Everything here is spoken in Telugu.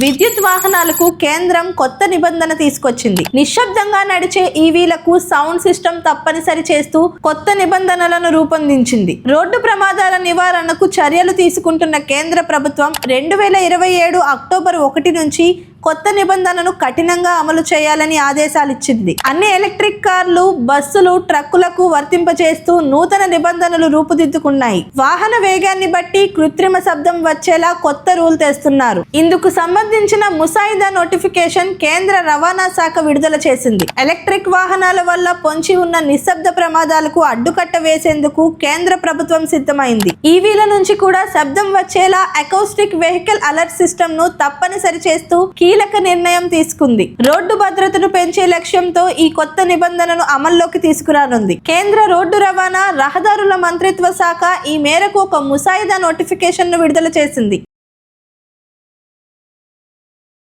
విద్యుత్ వాహనాలకు కేంద్రం కొత్త నిబంధన తీసుకొచ్చింది. నిశ్శబ్దంగా నడిచే ఈవీలకు సౌండ్ సిస్టమ్ తప్పనిసరి చేస్తూ కొత్త నిబంధనలను రూపొందించింది. రోడ్డు ప్రమాదాల నివారణకు చర్యలు తీసుకుంటున్న కేంద్ర ప్రభుత్వం రెండు వేల ఇరవై ఏడు అక్టోబర్ ఒకటి నుంచి కొత్త నిబంధనను కఠినంగా అమలు చేయాలని ఆదేశాలు ఇచ్చింది. అన్ని ఎలక్ట్రిక్ కార్లు బస్సులు ట్రక్కులకు వర్తింపజేస్తూ నూతన నిబంధనలు రూపుదిద్దుకున్నాయి. వాహన వేగాన్ని బట్టి కృత్రిమ శబ్దం వచ్చేలా కొత్త రూల్ తెస్తున్నారు. ఇందుకు సంబంధించిన ముసాయిదా నోటిఫికేషన్ కేంద్ర రవాణా శాఖ విడుదల చేసింది. ఎలక్ట్రిక్ వాహనాల వల్ల పొంచి ఉన్న నిశ్శబ్ద ప్రమాదాలకు అడ్డుకట్ట వేసేందుకు కేంద్ర ప్రభుత్వం సిద్ధమైంది. ఈవీల నుంచి కూడా శబ్దం వచ్చేలా అకౌస్టిక్ వెహికల్ అలర్ట్ సిస్టమ్ను తప్పనిసరి చేస్తూ కీలక నిర్ణయం తీసుకుంది. రోడ్డు భద్రతను పెంచే లక్ష్యంతో ఈ కొత్త నిబంధనను అమల్లోకి తీసుకురానుంది. కేంద్ర రోడ్డు రవాణా రహదారుల మంత్రిత్వ శాఖ ఈ మేరకు ఒక ముసాయిదా నోటిఫికేషన్ను విడుదల చేసింది.